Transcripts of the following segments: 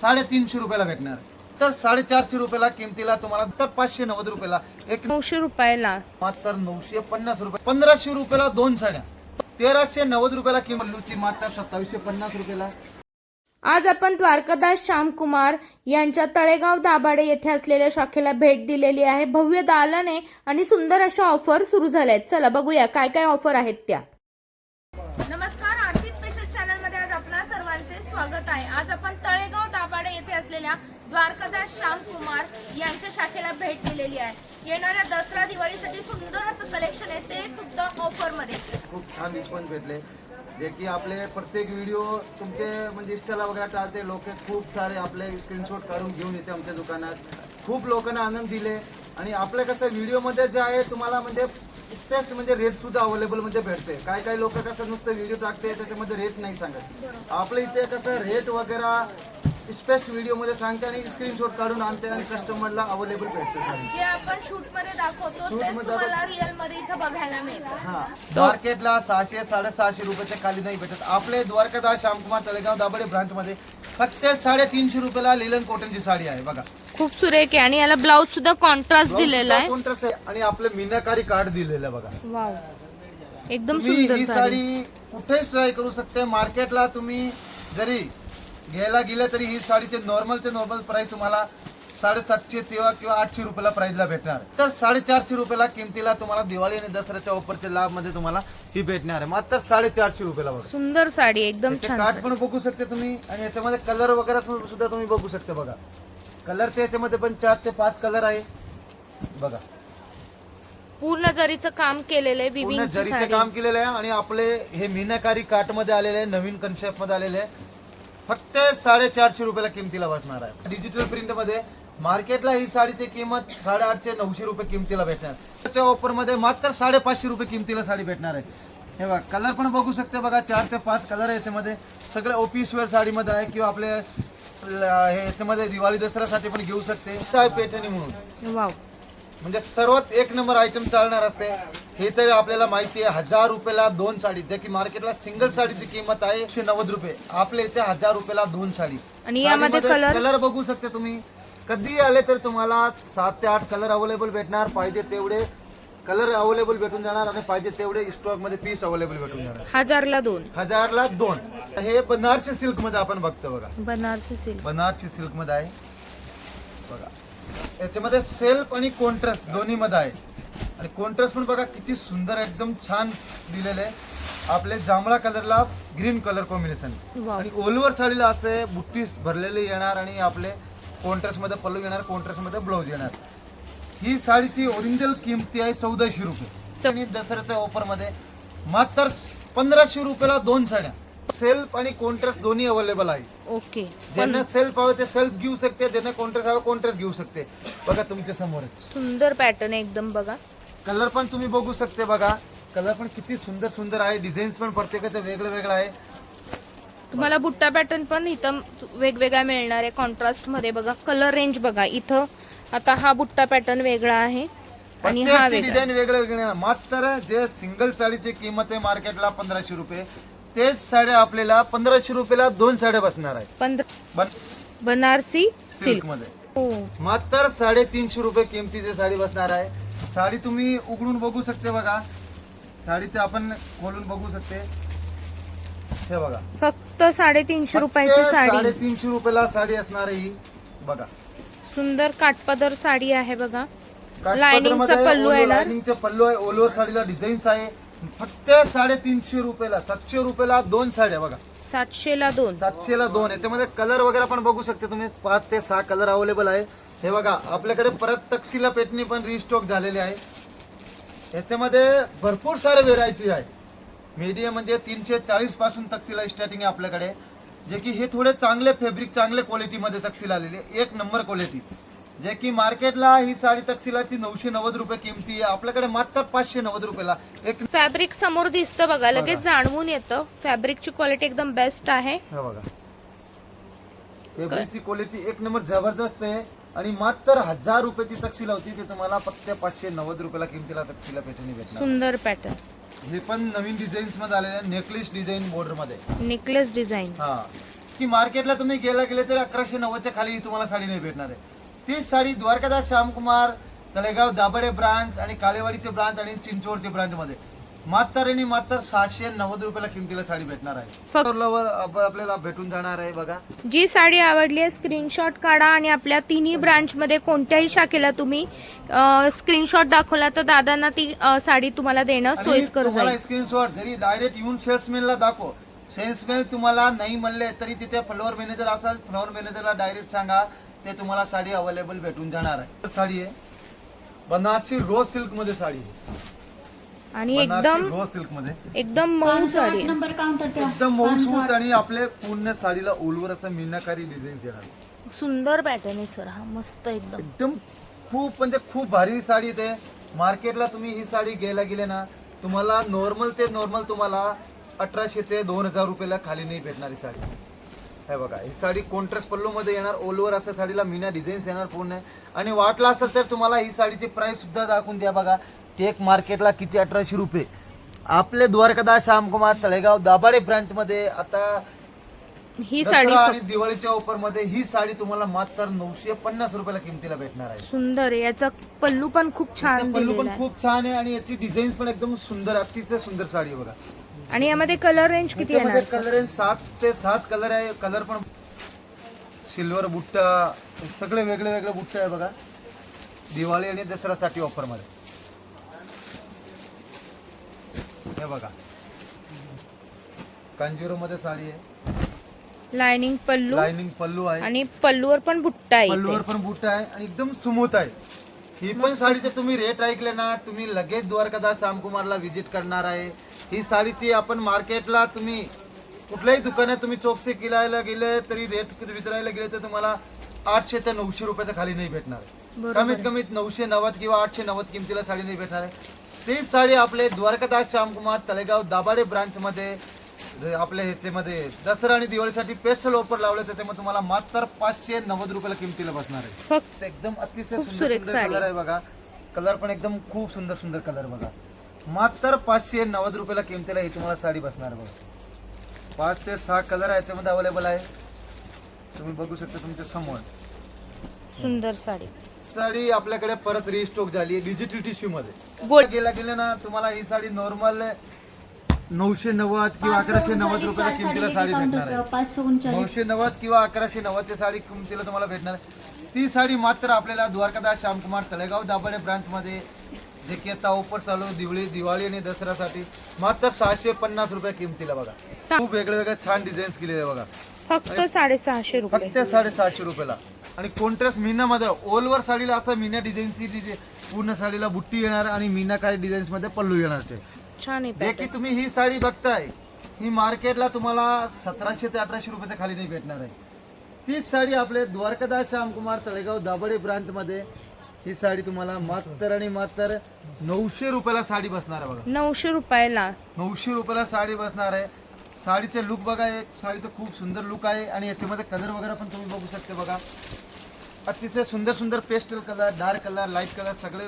साडेतीनशे रुपयाला भेटणार. तर साडेचारशे रुपयाला किमतीला तुम्हाला तर पाचशे नव्वद रुपयाला एक नऊशे रुपयाला. मात्र नऊशे पन्नास रुपये. पंधराशे रुपयाला दोन साड्या. तेराशे नव्वद रुपयाला किंमत मात्र सत्तावीसशे पन्नास रुपयाला. आज आपण द्वारकादास श्यामकुमार यांच्या तळेगाव दाभाडे येथे असलेल्या शाखेला भेट दिलेली आहे. भव्य दालने आणि सुंदर अशा ऑफर सुरू झाल्या आहेत चला बघूया काय काय ऑफर आहेत त्या. नमस्कार आरती स्पेशल चॅनलमध्ये आज आपणा सर्वांचे स्वागत आहे. आज आपण असलेल्या द्वारकादास श्यामकुमार यांच्या शाखेला भेट दिलेली आहे. येणाऱ्या दसरा दिवाळीसाठी सुंदर असं कलेक्शन आहे ते सुद्धा ऑफरमध्ये खूप छान रिस्पॉन्स भेटले. जे की आपले प्रत्येक व्हिडिओ तुमचे म्हणजे इंस्टाला वगैरे चालते लोक खूप सारे आपले स्क्रीनशॉट काढून घेऊन येते आमच्या दुकानात. खूप लोकांना आनंद दिले. आणि आपलं कसं व्हिडिओमध्ये जे आहे तुम्हाला म्हणजे स्पेस्ट म्हणजे रेट सुद्धा अवेलेबल म्हणजे भेटते. काय काय लोक कसं नुसतं व्हिडिओ टाकते त्याच्यामध्ये रेट नाही सांगत. आपल्या इथे कसं रेट वगैरे स्पेस्ट व्हिडिओमध्ये सांगते आणि स्क्रीनशॉट काढून आणते आणि कस्टमरला अवेलेबल भेटते. साडी. जे आपण शूटमध्ये दाखवतो तेच मध्ये तुम्हाला रिअलमध्ये इथं बघायला मिळतं. हा. मार्केटला सहाशे साडेसहाशे रुपयाच्या खाली नाही भेटत. आपले द्वारकादास श्यामकुमार तळेगाव दाभाडे ब्रांच मध्ये फक्त साडेतीनशे रुपयाला लिलन कॉटनची साडी आहे बघा. खूप सुरेख आहे आणि याला ब्लाऊज सुद्धा कॉन्ट्रास्ट दिलेला आहे. Contrast आहे आणि आपलं मीनाकारी कार्ड दिलेलं आहे बघा. वाव एकदम तुम्ही सुंदर ही साडी. साडी कुठेच ट्राय करू शकते. मार्केटला तुम्ही जरी घ्यायला गेलं तरी ही साडीचे नॉर्मलचे नॉर्मल प्राइस तुम्हाला साडेसातशे तेव्हा किंवा आठशे रुपयाला प्राइसला भेटणार. तर साडेचारशे रुपयाला किमतीला तुम्हाला दिवाळी आणि दसऱ्याच्या ऑफरच्या लाभमध्ये तुम्हाला ही भेटणार आहे. मात्र साडेचारशे रुपयाला बघा. सुंदर साडी एकदम छान काठ पण बघू शकते तुम्ही आणि याच्यामध्ये कलर वगैरे सुद्धा तुम्ही बघू शकता बघा. कलर ते याच्यामध्ये पण चार ते पाच कलर आहे. बघा. पूर्ण जरीचं काम केलेलं आहे पूर्ण विविंगची जरीचे साडी. काम केलेलं आहे आणि आपले हे मीनाकारी काटमध्ये आलेले आहे नवीन कन्सेप्टमध्ये आलेले आहे. फक्त साडेचारशे रुपयाला किमतीला बसणार आहे. डिजिटल प्रिंटमध्ये मार्केटला ही साडीची किंमत साडेआठशे नऊशे रुपये किमतीला भेटणार. त्याच्या ऑफरमध्ये मात्र साडेपाचशे रुपये किमतीला साडी भेटणार आहे. हे बघा कलर पण बघू शकते बघा चार ते पाच कलर आहे याच्यामध्ये. सगळे ऑफिस वेअर साडीमध्ये आहे किंवा आपले हे याच्यामध्ये दिवाळी दसऱ्यासाठी पण घेऊ शकते. साय पेठणी म्हणून. वाव म्हणजे सर्वात एक नंबर आयटम चालणार असते. हे तरी आपल्याला माहिती आहे हजार रुपयाला दोन साडी. जे की मार्केटला सिंगल साडीची किंमत आहे एकशे नव्वद रुपये. आपल्या इथे हजार रुपयाला दोन साडी. आणि यामध्ये कलर कलर बघू शकते तुम्ही. कधी आले तर तुम्हाला सात ते आठ कलर अवेलेबल भेटणार पाहिजे तेवढे कलर अवेलेबल भेटून जाणार आणि पाहिजे तेवढे स्टॉकमध्ये पीस अवेलेबल भेटून जाणार. हजारला दोन. हजारला दोन. हे बनारसी सिल्कमध्ये आपण बघतो बघा. बनारसी सिल्क बनारसी सिल्कमध्ये आहे. बघा. याच्यामध्ये सेल्फ आणि कॉन्ट्रास्ट दोन्ही मध्ये आहे. आणि कॉन्ट्रास्ट पण बघा किती सुंदर एकदम छान दिलेलं आहे. आपले जांभळा कलरला ग्रीन कलर कॉम्बिनेशन आणि ओलवर साडीला असे बुट्टी भरलेले येणार आणि आपले कॉन्ट्रास्टमध्ये पल्लू येणार कॉन्ट्रास्टमध्ये ब्लाऊज येणार. ही साडीची ओरिजिनल किमती आहे चौदाशे रुपये. आणि दसऱ्याच्या ऑफरमध्ये मात्र पंधराशे रुपयाला दोन साड्या. सेल्फ आणि कॉन्ट्रास्ट दोन्ही अवेलेबल आहे. ओके. ज्यांना सेल्फ हवे ते सेल्फ घेऊ शकते ज्यांना कॉन्ट्रास्ट हवे कॉन्ट्रास्ट घेऊ शकते. बघा तुमच्यासमोर. सुंदर पॅटर्न आहे एकदम बघा. कलर पण तुम्ही बघू शकते बघा. कलर पण किती सुंदर सुंदर आहे. डिझाईन्स पण प्रत्येकाचं वेगळं वेगळं आहे. तुम्हाला बुट्टा पॅटर्न पण इथं वेगवेगळा मिळणार आहे. कॉन्ट्रास्टमध्ये बघा. कलर रेंज बघा. इथं आता हा बुट्टा पॅटर्न वेगळा आहे. आणि हा डिझाईन वेगळं वेगळं. मात्र जे सिंगल साडीची किंमत आहे मार्केटला पंधराशे रुपये तेच साड्या आपल्याला पंधराशे रुपयाला दोन साड्या बसणार आहे बनारसी सिल्क सिल्क. मध्ये हो. मात्र साडेतीनशे रुपये किमतीची साडी बसणार आहे. साडी तुम्ही उघडून बघू शकते बघा. साडी ते आपण खोलून बघू शकते. हे बघा. फक्त साडेतीनशे रुपयाची फक्त साडी. साडेतीनशे रुपयाला साडी असणार आहे ही. बघा. सुंदर काटपदर साडी आहे बघा. लायनिंगचा पल्लू आहे ना? लायनिंगचा पल्लू आहे ओलवर साडीला डिझाईन्स आहे. फक्त साडेतीनशे रुपयाला सातशे रुपयाला दोन साड्या बघा. सातशे ला दोन. सातशे ला दोन. याच्यामध्ये कलर वगैरे पण बघू शकते तुम्ही. पाच ते सहा कलर अवेलेबल आहे. हे बघा आपल्याकडे परत तक्षिला पेटणी पण रिस्टॉक झालेली आहे. याच्यामध्ये भरपूर सारे व्हेरायटी आहे. मीडियम म्हणजे तीनशे चाळीसपासून तक्षिला स्टार्टिंग आहे आपल्याकडे. जे की हे थोडे चांगले फॅब्रिक चांगले क्वालिटीमध्ये तक्षिल आलेले एक नंबर क्वालिटी जे की मार्केटला ही साडी तक्षिलाची नऊशे नव्वद रुपये किमती आहे. आपल्याकडे मात्र पाचशे नव्वद रुपयाला एक फॅब्रिक समोर दिसतं बघा लगेच जाणवून येतं. फॅब्रिकची क्वालिटी एकदम बेस्ट आहे. हे बघा. फेब्रिकची क्वालिटी एक नंबर जबरदस्त आहे. आणि मात्र हजार रुपयाची तक्षिला होती ते तुम्हाला फक्त पाचशे नव्वद रुपयाला किमतीला तक्षिला पेटणी भेटणार. सुंदर पॅटर्न हे पण नवीन डिझाईन्समध्ये आलेले नेकलेस डिझाईन बॉर्डरमध्ये नेकलेस डिझाईन हा. की मार्केटला तुम्ही गेला गेले तर अकराशे नव्वदच्या खाली ही तुम्हाला साडी नाही भेटणार आहे. तीच साडी द्वारकादास श्यामकुमार तळेगाव दाभाडे ब्रांच आणि कालेवाडीचे ब्रांच आणि चिंचवडचे ब्रांच मध्ये मात्र आणि मात्र सहाशे नव्वद रुपयाला किमतीला साडी भेटणार आहे. फक्त- वर आप- आपल्याला भेटून जाणार आहे बघा. जी साडी आवडली आहे स्क्रीनशॉट काढा आणि आपल्या तिन्ही ब्रांचमध्ये कोणत्याही शाखेला तुम्ही स्क्रीनशॉट दाखवला तर दादांना ती अ, साडी तुम्हाला देणं आणि सोयीस्कर तुम्हाला जाईल स्क्रीनशॉट जरी डायरेक्ट येऊन सेल्समॅनला दाखव. सेल्समॅन तुम्हाला नाही म्हणले तरी तिथे फ्लोअर मॅनेजर असाल फ्लोअर मॅनेजरला डायरेक्ट सांगा ते तुम्हाला साडी अवेलेबल भेटून जाणार आहे. साडी आहे. बनारसी रोज सिल्कमध्ये साडी आहे. आणि एकदम सिल्कमध्ये एकदम मऊ साडी. आहे. नंबर काउंटर पे एकदम मऊसूत आणि आपले पूर्ण साडीला ओलवर असं मीनाकारी डिझाईन्स येणार. सुंदर पॅटर्न आहे सर हा मस्त एकदम. एकदम खूप म्हणजे खूप भारी साडी ते. मार्केटला तुम्ही ही साडी घ्यायला गेले ना तुम्हाला नॉर्मल ते नॉर्मल तुम्हाला अठराशे ते दोन हजार रुपयाला खाली नाही भेटणारी साडी. हे बघा ही साडी कॉन्ट्रास्ट पल्लू मध्ये येणार ओलवर असं साडीला मीना डिझाईन्स येणार पूर्ण. आणि वाटलं असेल तर तुम्हाला ही साडीची प्राइस सुद्धा दाखवून द्या बघा. टेक मार्केटला किती अठराशे रुपये? आपले द्वारकादास श्यामकुमार तळेगाव दाभाडे ब्रांच मध्ये आता ही साडी दसरा आणि दिवाळीच्या ऑफरमध्ये ही साडी तुम्हाला मात्र नऊशे पन्नास रुपयाला किमतीला भेटणार आहे. सुंदर आहे. याचा पल्लू पण खूप छान पल्लू दिलेला पण आहे. खूप छान आहे आणि याची डिझाईन पण एकदम सुंदर अतिशय सुंदर साडी आहे बघा. आणि यामध्ये कलर रेंज किती येणार? कलर आहे सात ते सात कलर आहे. कलर पण सिल्वर बुट्टा सगळे वेगळे वेगळे बुट्टे आहे बघा. दिवाळी आणि दसऱ्यासाठी ऑफरमध्ये. हे बघा. कांजीरो मध्ये साडी आहे. लाइनिंग पल्लू लाइनिंग पल्लू आहे. आणि पल्लूवर पण बुट्टा आहे पल्लूवर. पण बुट आहे आणि एकदम स्मूथ आहे. ही पण साडीचे तुम्ही रेट ऐकले ना तुम्ही लगेच द्वारकादास श्यामकुमारला व्हिजिट करणार आहे. ही साडीची आपण मार्केटला तुम्ही कुठल्याही दुकानात तुम्ही चौकशी किलायला गेले तरी रेट विचारायला गेले तर तुम्हाला आठशे ते नऊशे रुपयाच्या खाली नाही भेटणार. कमीत कमीत नऊशे नव्वद किंवा आठशे नव्वद किमतीला साडी नाही भेटणार आहे. तीच साडी आपले द्वारकादास श्यामकुमार तळेगाव दाभाडे ब्रांच मध्ये आपल्या ह्याच्यामध्ये. दसरा आणि दिवाळीसाठी स्पेशल ऑफर लावले त्याच्यामध्ये तुम्हाला मात्र पाचशे नव्वद रुपयाला किमतीला बसणार आहे. फक्त एकदम अतिशय सुंदर सुंदर. कलर आहे बघा. कलर पण एकदम खूप सुंदर सुंदर कलर बघा. मात्र पाचशे नव्वद रुपयाला किमतीला ही तुम्हाला साडी बसणार आहे बघा. पाच ते सहा कलर याच्यामध्ये अवेलेबल आहे. तुम्ही बघू शकता तुमच्यासमोर. सुंदर साडी. साडी आपल्याकडे परत रिस्टॉक झाली डिजिटल टिश्यू मध्ये. गोल्ड गेला गेले ना तुम्हाला ही साडी नॉर्मल नऊशे नव्वद किंवा अकराशे नव्वद रुपयाला किमतीला साडी भेटणार आहे. नऊशे नव्वद किंवा अकराशे नव्वदची साडी किमतीला तुम्हाला भेटणार आहे. ती साडी मात्र आपल्याला द्वारकादास श्यामकुमार तळेगाव दाभाडे ब्रांच मध्ये जे की आता ऑफर चालू दिवाळी दिवाळी आणि दसऱ्यासाठी मात्र सहाशे पन्नास रुपये किमतीला बघा. खूप वेगळे वेगळे छान डिझाईन्स केलेले बघा. फक्त साडेसहाशे रुपये. फक्त साडेसहाशे रुपयाला. आणि कॉन्ट्रास्ट मीनामध्ये ओलवर साडीला असं मीना डिझाईनची डिझाईन पूर्ण साडीला बुट्टी येणार आणि मीना काही डिझाईन्समध्ये पल्लू येणार छान जे की तुम्ही ही साडी बघताय. ही मार्केटला तुम्हाला सतराशे ते अठराशे रुपयाच्या खाली नाही भेटणार आहे. तीच साडी आपले द्वारकादास श्यामकुमार तळेगाव दाभाडे ब्रांच मध्ये ही साडी तुम्हाला मात्र आणि मात्र नऊशे रुपयाला साडी बसणार आहे बघा. नऊशे रुपयाला. नऊशे रुपयाला साडी बसणार आहे. साडीचे लुक बघा एक साडीचं खूप सुंदर लुक आहे आणि याच्यामध्ये कलर वगैरे पण तुम्ही बघू शकते बघा. अतिशय सुंदर सुंदर pastel colour dark colour light colour सगळे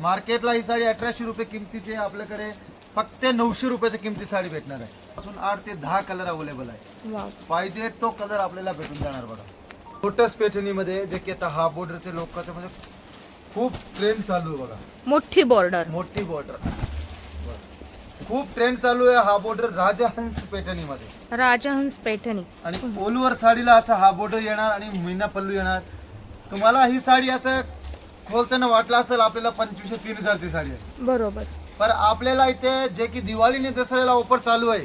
मार्केटला ही साडी अठराशे रुपये किमतीची. आपल्याकडे फक्त नऊशे रुपयाची किमती साडी भेटणार आहे. पासून आठ ते दहा कलर अवेलेबल आहे. पाहिजे तो कलर आपल्याला भेटून जाणार बघा. लोटस पेठणीमध्ये जे की आता हा बॉर्डरचे लोकांचं म्हणजे खूप ट्रेंड चालू आहे बघा. मोठी बॉर्डर मोठी बॉर्डर खूप ट्रेंड चालू आहे हा बॉर्डर राजहंस पेठणीमध्ये राजहंस पैठणी आणि ओलवर साडीला असा हा बॉर्डर येणार आणि मीना पल्लू येणार. तुम्हाला ही साडी असं खोलताना वाटलं असेल आपल्याला पंचवीसशे तीन हजारची साडी आहे. बरोबर. पर आपल्याला इथे जे की दिवाळीने दसऱ्याला ऑफर चालू आहे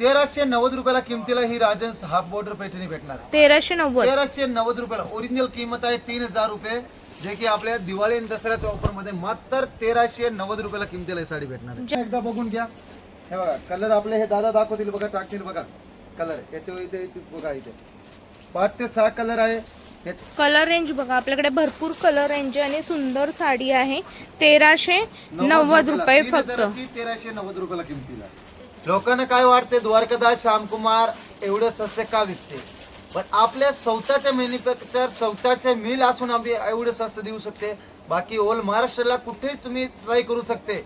तेराशे नव्वद रुपयाला किमतीला ही राजहंस हाफ बॉर्डर पैठणी भेटणार आहे. तेराशे नव्वद. तेराशे नव्वद रुपयाला. ओरिजिनल किंमत आहे तीन हजार रुपये. जे की आपल्या दिवाळी आणि दसऱ्याच्या ऑफरमध्ये मात्र तेराशे नव्वद रुपयाला किमतीला ही साडी भेटणार आहे. एकदा बघून घ्या. हे बघा कलर आपले हे दादा दाखवतील बघा टाकतील बघा. कलर याच्या इथे इथे बघा इथे. पाच ते सहा कलर आहे. कलर रेंज बघा आपल्याकडे भरपूर कलर रेंज आहे आणि सुंदर साडी आहे. तेराशे नव्वद रुपये फक्त. तेराशे नव्वद रुपयाला किमतीला. लोकांना काय वाटते द्वारकादास श्यामकुमार एवढे सस्ते का विकते? पण आपल्या स्वतःचे मॅन्युफॅक्चर स्वतःचे मिल असून आम्ही एवढे स्वस्त देऊ शकते. बाकी ओल महाराष्ट्राला कुठेही तुम्ही ट्राय करू शकते.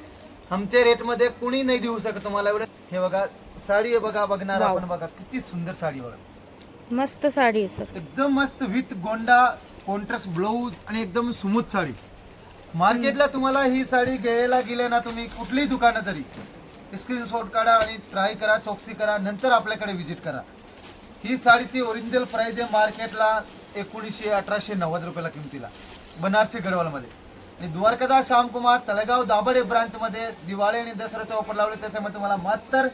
आमच्या रेटमध्ये कुणी नाही देऊ शकत तुम्हाला एवढे. हे बघा साडी बघा बघणार. आपण बघा किती सुंदर साडी बघा. मस्त साडी आहे सर. एकदम मस्त विथ गोंडा कॉन्ट्रास्ट ब्लाऊज आणि एकदम स्मूथ साडी. मार्केटला तुम्हाला ही साडी घ्यायला गेले ना तुम्ही कुठलीही दुकानं तरी स्क्रीनशॉट काढा आणि ट्राय करा चौकशी करा नंतर आपल्याकडे व्हिजिट करा. ही साडीची ओरिजिनल प्राइस आहे मार्केटला एकोणीसशे अठराशे नव्वद रुपयाला किमतीला बनारसी गडवालमध्ये. आणि द्वारकादा श्यामकुमार तळेगाव दाभडे ब्रांचमध्ये दिवाळी आणि दसऱ्याचा ऑफर लावले त्याच्यामध्ये तुम्हाला मात्र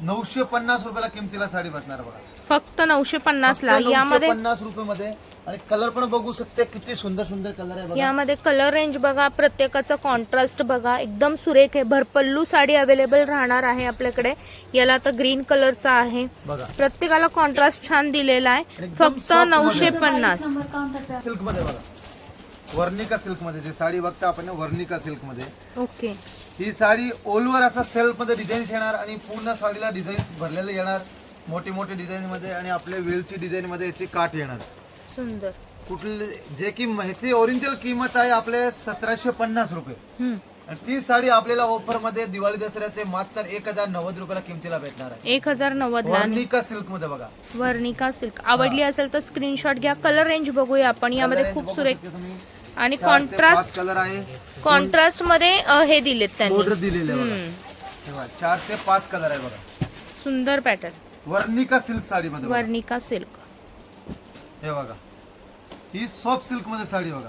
नऊशे पन्नास रुपयाला किमतीला साडी बसणार बघा. फक्त नऊशे पन्नास ला. यामध्ये 950 रुपये मध्ये आणि कलर पण बघू शकते किती सुंदर सुंदर कलर आहे यामध्ये कलर रेंज बघा प्रत्येकाचा कॉन्ट्रास्ट बघा. एकदम सुरेख आहे. भरपल्लू साडी अवेलेबल राहणार आहे आपल्याकडे. याला आता ग्रीन कलरचा आहे. बघा. प्रत्येकाला कॉन्ट्रास्ट छान दिलेला आहे. फक्त नऊशे. पन्नास. सिल्कमध्ये बघा. वर्णिका सिल्कमध्ये जे साडी बघता आपण वर्णिका सिल्कमध्ये ओके. ही साडी ओलवर असा सेल्फमध्ये डिझाईन्स येणार आणि पूर्ण साडीला डिझाईन्स भरलेले येणार. मोठे मोठे डिझाईन मध्ये आणि आपल्या वेलची डिझाईन मध्ये याची काठ येणार. सुंदर. कुठले जे की ह्याची ओरिजिनल किंमत आहे आपले सतराशे पन्नास रुपये. आणि ती साडी आपल्याला ऑफरमध्ये दिवाळी दसऱ्याचे मात्र एक हजार नव्वद रुपयाला किमतीला भेटणार आहे. एक हजार नव्वद वर्णिका सिल्कमध्ये बघा. वर्णिका सिल्क आवडली असेल तर स्क्रीनशॉट घ्या. कलर रेंज बघूया आपण. यामध्ये खूप सुरेख. आणि कॉन्ट्रास्ट कलर आहे. कॉन्ट्रास्टमध्ये हे दिलेत त्यांनी. दिलेले चार ते पाच कलर आहे बघा. सुंदर पॅटर्न वर्णिका सिल्क साडी मध्ये बघा. वर्णिका सिल्क. हे बघा. ही सॉफ्ट सिल्कमध्ये साडी बघा.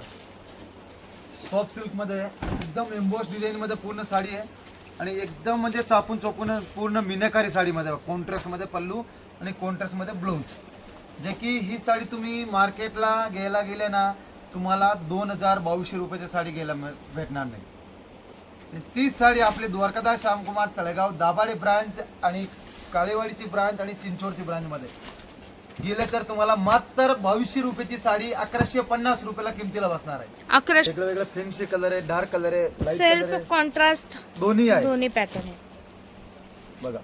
सॉफ्ट सिल्कमध्ये एकदम एम्बोस डिझाईन मध्ये पूर्ण साडी आहे. आणि एकदम म्हणजे चापून चोपून पूर्ण मिनाकारी साडीमध्ये कॉन्ट्रास्टमध्ये पल्लू आणि कॉन्ट्रास्टमध्ये ब्लाऊज जे की ही साडी तुम्ही मार्केटला घ्यायला गेले ना तुम्हाला दोन हजार बावीसशे रुपयाची साडी घ्यायला मिळ- भेटणार नाही. आणि ती साडी आपले द्वारकादास श्यामकुमार तळेगाव दाभाडे ब्रांच आणि काळेवाडीची ब्रांच आणि चिंचोडची ब्रांच मध्ये गेले तर तुम्हाला मात्र बावीसशे रुपयाची साडी अकराशे पन्नास रुपयाला किमतीला बसणार आहे. अकरा वेगळं वेगळं फेन्सी कलर आहे डार्क कलर आहे लाइट कलर सेल्फ आहे. कॉन्ट्रास्ट दोन्ही आहे. दोन्ही पॅटर्न आहे. बघा.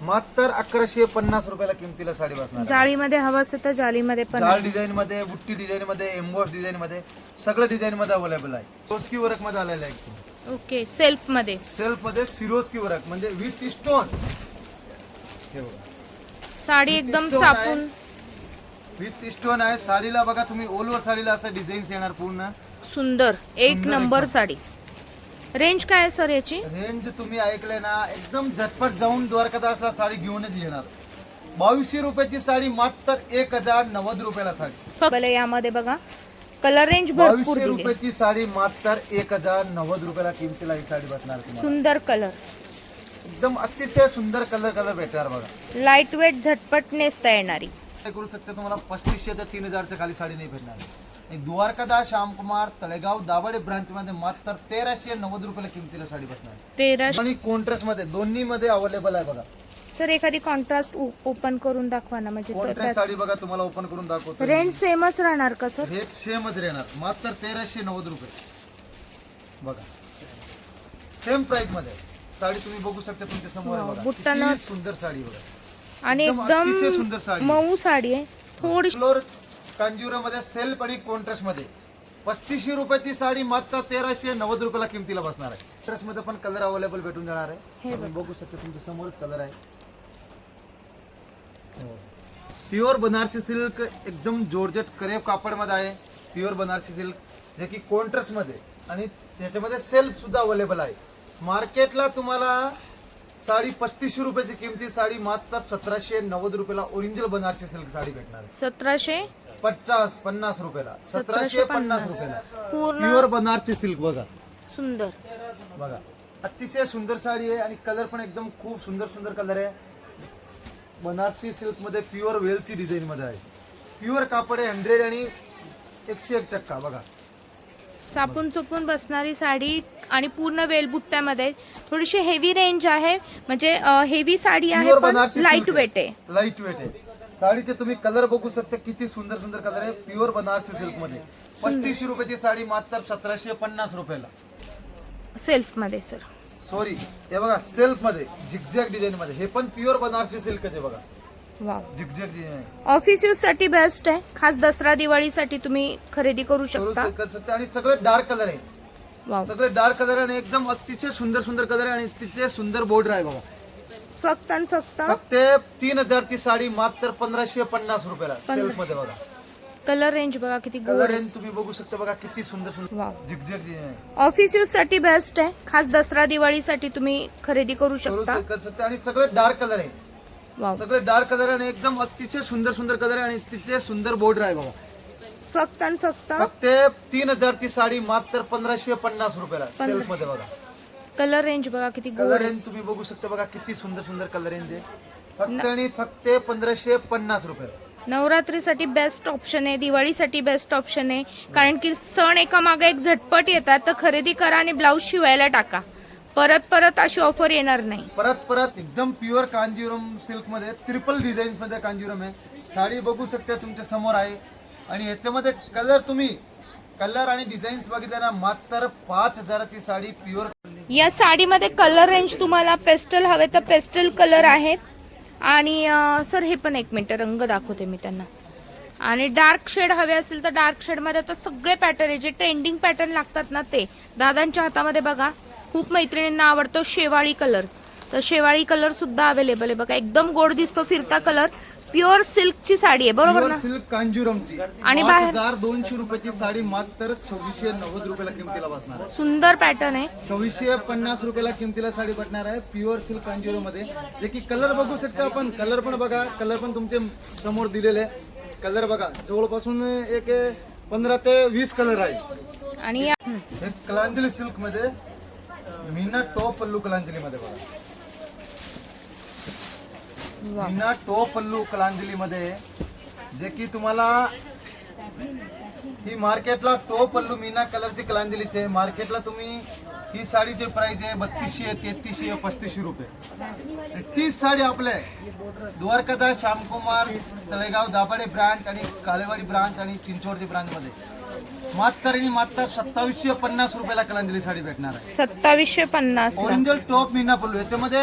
मात्र अकराशे पन्नास रुपयाला किमतीला साडी बसणार आहे. जाळीमध्ये हवं असेल तर जाळीमध्ये पण जाळ डिझाईन मध्ये बुट्टी डिझाईन मध्ये एम्बॉस डिझाईन मध्ये सगळं डिझाईन मध्ये अवेलेबल आहे. टोस्की वर्कमध्ये आलेलं आहे. ओके सेल्फमध्ये. सेल्फमध्ये सिरोस्की वर्क म्हणजे विथ स्टोन हे बघा साडी एकदम stone चापून. विथ स्टोन आहे. साडीला बघा तुम्ही ओलवर साडीला असं डिझाईन येणार पूर्ण. सुंदर. एक सुंदर नंबर एकदम. साडी. रेंज काय आहे सर याची? रेंज तुम्ही ऐकले ना एकदम झटपट जाऊन द्वारकादासला साडी घेऊनच येणार. बावीसशे रुपयाची साडी मात्र एक हजार नव्वद रुपयाला साडी. यामध्ये बघा. कलर रेंज भरपूर बावीसशे दिली रुपयाची साडी मात्र एक हजार नव्वद रुपयाला किमतीला ही साडी बसणार तुम्हाला. सुंदर कलर एकदम अतिशय सुंदर कलर कलर भेटणार बघा. लाइट वेट झटपट नेसता येणारी. काय करू शकते तुम्हाला पस्तीसशे ते तीन हजारच्या खाली साडी नाही भेटणार. आणि द्वारकादास श्यामकुमार तळेगाव दाभाडे ब्रांच मध्ये मात्र तेराशे नव्वद रुपयाला किमतीला साडी बसणार. तेरा आणि कॉन्ट्रास्टमध्ये दोन्ही मध्ये अवेलेबल आहे बघा. सर एखादी कॉन्ट्रास्ट ओपन करून दाखवा ना म्हणजे तो कॉन्ट्रास्ट साडी बघा तुम्हाला ओपन करून दाखवतो. रेंज सेमच राहणार का सर? रेट सेमच राहणार. मात्र तेराशे नव्वद रुपये. बघा. सेम प्राइसमध्ये. साडी तुम्ही बघू शकता तुमच्यासमोर आहे वाव, बघा. बुट्टानं- किती सुंदर साडी बघा. आणि एकदम अतिशय सुंदर साडी. मऊ साडी आहे. थोडी फ्लोर कांजीवरा मध्ये सेल्फ आणि कॉन्ट्रास्टमध्ये. पस्तीसशे रुपयाची साडी मात्र तेराशे नव्वद रुपयाला किमतीला बसणार आहे. कॉन्ट्रास्टमध्ये पण कलर अवेलेबल भेटून जाणार हे आहे तुम्ही बघू. शकता तुमच्या समोरच कलर आहे. प्युअर बनारसी सिल्क एकदम जोरजट करेब कापडमध्ये आहे. प्युअर बनारसी सिल्क जे की कॉन्ट्रास्टमध्ये. आणि त्याच्यामध्ये सेल्फ सुद्धा अवेलेबल आहे. मार्केटला तुम्हाला साडी पस्तीसशे रुपयाची किमती साडी मात्र सतराशे नव्वद रुपयाला ओरिजिनल बनारसी सिल्क साडी भेटणार आहे. सतराशे? पचास पन्नास रुपयाला. सतराशे पन्नास. रुपयाला. पूर्ण? प्युअर बनारसी सिल्क बघा. सुंदर. बघा. अतिशय सुंदर साडी आहे आणि कलर पण एकदम खूप सुंदर सुंदर कलर आहे. बनारसी सिल्कमध्ये प्युअर वेलची डिझाईन मध्ये आहे. प्युअर कापड आहे हंड्रेड आणि एकशे एक टक्का बघा. चापून चुपून बसणारी साडी आणि पूर्ण वेलबुट्ट्यामध्ये थोडीशी हेवी रेंज आहे. म्हणजे हेवी साडी आहे प्युअर पण बनारसी लाइट वेट आहे. लाइट वेट आहे. साडीचे तुम्ही कलर बघू शकता किती सुंदर सुंदर कलर आहे. प्युअर बनारसी सिल्कमध्ये पस्तीसशे रुपयाची साडी मात्र सतराशे पन्नास रुपयाला. सेल्फमध्ये सर. सॉरी हे बघा सेल्फमध्ये झिगझॅग डिझाईन मध्ये. हे पण प्युअर बनारसी सिल्क आहे बघा. आहे. ऑफिस यूजसाठी बेस्ट आहे. खास दसरा दिवाळीसाठी तुम्ही खरेदी करू शकता. आणि सगळे डार्क कलर आहे. वाव सगळे डार्क कलर आणि एकदम अतिशय सुंदर सुंदर कलर आहे आणि तिथे सुंदर बॉर्डर आहे बघा फक्त आणि फक्त? फक्त तीन हजारची साडी मात्र पंधराशे पन्नास रुपयाला मध्ये बघा. कलर रेंज बघा किती गोड कलर रेंज तुम्ही बघू शकता बघा किती सुंदर सुंदर झिकझॅक आहे. ऑफिस यूजसाठी बेस्ट आहे. खास दसरा दिवाळीसाठी तुम्ही खरेदी करू करू शकता. आणि सगळे डार्क कलर आहे. वाव सगळे डार्क कलर आणि एकदम अतिशय सुंदर सुंदर कलर आहे आणि तिथे सुंदर बॉर्डर आहे बघा. फक्त आणि फक्त? फक्त तीन हजारची साडी मात्र पंधराशे पन्नास रुपयाला सेल्फमध्ये बघा. कलर रेंज बघा किती गोड कलर रेंज तुम्ही बघू शकता बघा किती सुंदर सुंदर कलर रेंज आहे. फक्त आणि फक्त पंधराशे पन्नास रुपये. नवरात्रीसाठी बेस्ट ऑप्शन आहे दिवाळीसाठी बेस्ट ऑप्शन आहे. कारण की सण एका मागे एक झटपट येतात तर खरेदी करा आणि ब्लाऊज शिवायला टाका. परत परत अशी ऑफर येणार नाही. परत परत एकदम प्युअर कांजीवरम सिल्कमध्ये ट्रिपल डिझाईन मध्ये कांजीवरम आहे. साडी बघू शकता तुमच्यासमोर आहे. आणि याच्यामध्ये कलर तुम्ही कलर आणि डिझाईन्स बघितल्या ना मात्र पाच हजाराची साडी प्युअर या साडीमध्ये कलर रेंज तुम्हाला पेस्टल हवे तर पेस्टल कलर आहेत. आणि अं, सर हे पण एक मिनिट रंग दाखवते मी त्यांना. आणि डार्क शेड हवे असेल तर डार्क शेडमध्ये आता सगळे पॅटर्न आहे. जे ट्रेंडिंग पॅटर्न लागतात ना ते दादांच्या हातामध्ये बघा. खूप मैत्रिणींना आवडतो शेवाळी कलर. तर शेवाळी कलर सुद्धा अवेलेबल आहे. बघा एकदम गोड दिसतो फिरता कलर. प्युअर सिल्कची साडी आहे बरोबर ना? सिल्क कांजीवरमची. आणि आणि बाहेर- हजार दोनशे रुपयाची साडी मात्र सव्वीसशे नव्वद रुपयाला किमतीला बसणार आहे. सुंदर पॅटर्न आहे. सव्वीसशे पन्नास रुपयाला किमतीला साडी भेटणार आहे प्युअर सिल्क कांजीवरममध्ये जे की कलर बघू शकता आपण. कलर पण बघा कलर पण तुमचे समोर दिलेले कलर बघा जवळपासून एक पंधरा ते वीस कलर आहे. आणि या-. हे कलांजली सिल्कमध्ये मीना टॉप पल्लू कलांजली मध्ये बघा. मीना टॉप पल्लू कलांजली मध्ये जे की तुम्हाला ही मार्केटला टॉप पल्लू मीना कलरची कलांजलीचे मार्केटला तुम्ही ही साडीची प्राइस आहे बत्तीसशे तेहतीसशे पस्तीसशे रुपये. तीच साडी आपल्या द्वारकादास श्यामकुमार तळेगाव दाभाडे ब्रांच आणि काळेवाडी ब्रांच आणि चिंचवडची ब्रांच मध्ये मात्र सत्तावीसशे पन्नास रुपयाला कलांजली साडी भेटणार आहे. सत्तावीसशे पन्नास ओरिजिनल टॉप मीना पल्लू याच्यामध्ये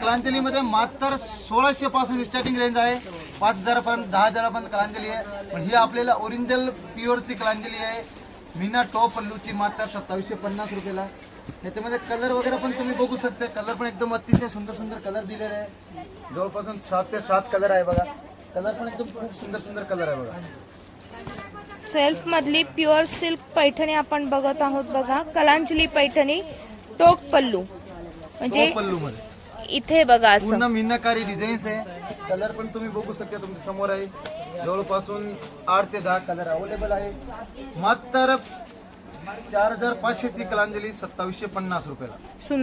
कलांजलीमध्ये मात्र सोळाशे पासून स्टार्टिंग रेंज आहे. पाच हजारापर्यंत दहा हजारापर्यंत कलांजली आहे. पण ही आपल्याला ओरिजिनल प्युअरची कलांजली आहे. मीना टॉप पल्लूची मात्र सत्तावीसशे पन्नास रुपयाला. याच्यामध्ये कलर वगैरे पण तुम्ही बघू शकता. कलर पण एकदम अतिशय सुंदर सुंदर कलर दिलेले आहे. जवळपासून सात ते सात कलर आहे बघा. कलर पण एकदम खूप सुंदर सुंदर कलर आहे बघा. सेल्फ मधली प्युअर सिल्क पैठणी आपण बघत आहोत बघा. कलांजली पैठणी टोक पल्लू. म्हणजे टॉप पल्लू मध्ये इथे बघा असं. पूर्ण मीनाकारी डिझाईन्स आहे. कलर पण तुम्ही बघू शकता तुमच्यासमोर आहे. जवळपासून आठ ते दहा कलर अवेलेबल आहे. मात्र चार हजार पाचशेची कलांजली सत्तावीसशे पन्नास रुपयाला. सुंदर